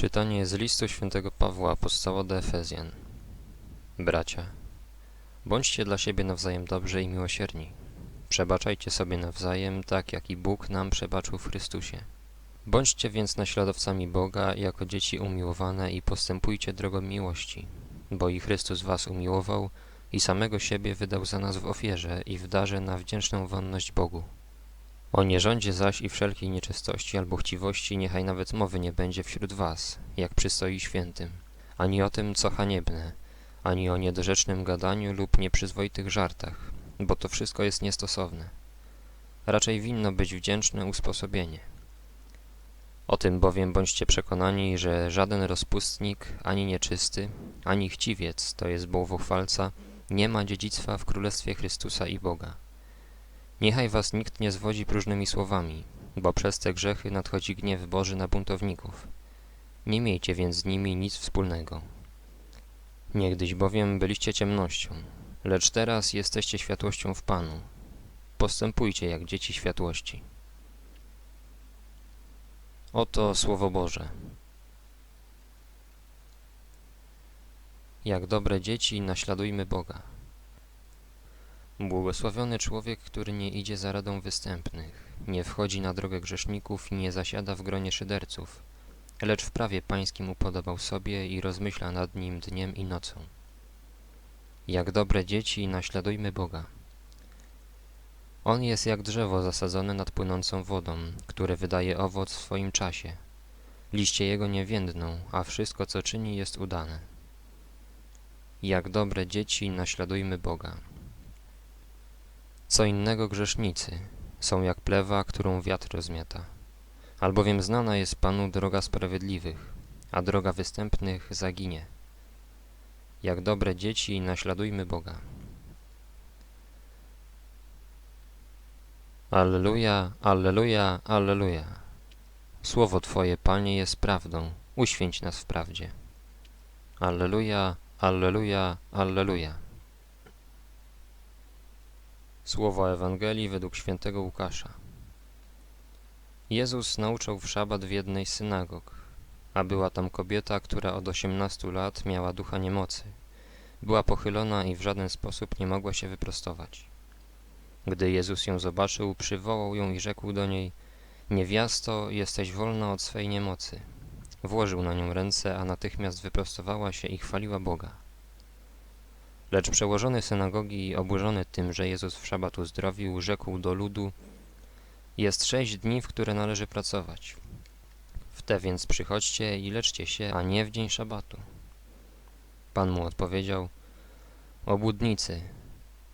Czytanie z listu świętego Pawła Apostoła do Efezjan. Bracia, bądźcie dla siebie nawzajem dobrzy i miłosierni. Przebaczajcie sobie nawzajem, tak jak i Bóg nam przebaczył w Chrystusie. Bądźcie więc naśladowcami Boga jako dzieci umiłowane i postępujcie drogą miłości, bo i Chrystus was umiłował i samego siebie wydał za nas w ofierze i w darze na wdzięczną wonność Bogu. O nierządzie zaś i wszelkiej nieczystości albo chciwości niechaj nawet mowy nie będzie wśród was, jak przystoi świętym, ani o tym, co haniebne, ani o niedorzecznym gadaniu lub nieprzyzwoitych żartach, bo to wszystko jest niestosowne. Raczej winno być wdzięczne usposobienie. O tym bowiem bądźcie przekonani, że żaden rozpustnik, ani nieczysty, ani chciwiec, to jest bałwochwalca, nie ma dziedzictwa w Królestwie Chrystusa i Boga. Niechaj was nikt nie zwodzi próżnymi słowami, bo przez te grzechy nadchodzi gniew Boży na buntowników. Nie miejcie więc z nimi nic wspólnego. Niegdyś bowiem byliście ciemnością, lecz teraz jesteście światłością w Panu. Postępujcie jak dzieci światłości. Oto Słowo Boże. Jak dobre dzieci naśladujmy Boga. Błogosławiony człowiek, który nie idzie za radą występnych, nie wchodzi na drogę grzeszników i nie zasiada w gronie szyderców, lecz w prawie pańskim upodobał sobie i rozmyśla nad nim dniem i nocą. Jak dobre dzieci naśladujmy Boga. On jest jak drzewo zasadzone nad płynącą wodą, które wydaje owoc w swoim czasie. Liście jego nie więdną, a wszystko, co czyni, jest udane. Jak dobre dzieci naśladujmy Boga. Co innego grzesznicy są jak plewa, którą wiatr rozmiata. Albowiem znana jest Panu droga sprawiedliwych, a droga występnych zaginie. Jak dobre dzieci naśladujmy Boga. Alleluja, Alleluja, Alleluja. Słowo Twoje, Panie, jest prawdą. Uświęć nas w prawdzie. Alleluja, Alleluja, Alleluja. Słowo Ewangelii według świętego Łukasza. Jezus nauczał w szabat w jednej z synagog, a była tam kobieta, która od osiemnastu lat miała ducha niemocy. Była pochylona i w żaden sposób nie mogła się wyprostować. Gdy Jezus ją zobaczył, przywołał ją i rzekł do niej Niewiasto, jesteś wolna od swej niemocy. Włożył na nią ręce, a natychmiast wyprostowała się i chwaliła Boga. Lecz przełożony synagogi, oburzony tym, że Jezus w szabat uzdrowił, rzekł do ludu Jest sześć dni, w które należy pracować. W te więc przychodźcie i leczcie się, a nie w dzień szabatu. Pan mu odpowiedział Obłudnicy,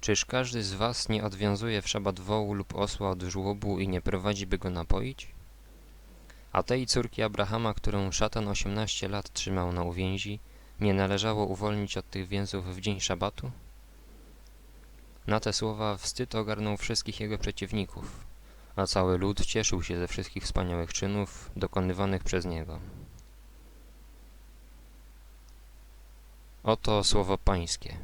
czyż każdy z was nie odwiązuje w szabat wołu lub osła od żłobu i nie prowadzi, by go napoić? A tej córki Abrahama, którą szatan osiemnaście lat trzymał na uwięzi, nie należało uwolnić od tych więzów w dzień szabatu? Na te słowa wstyd ogarnął wszystkich jego przeciwników, a cały lud cieszył się ze wszystkich wspaniałych czynów dokonywanych przez niego. Oto słowo pańskie.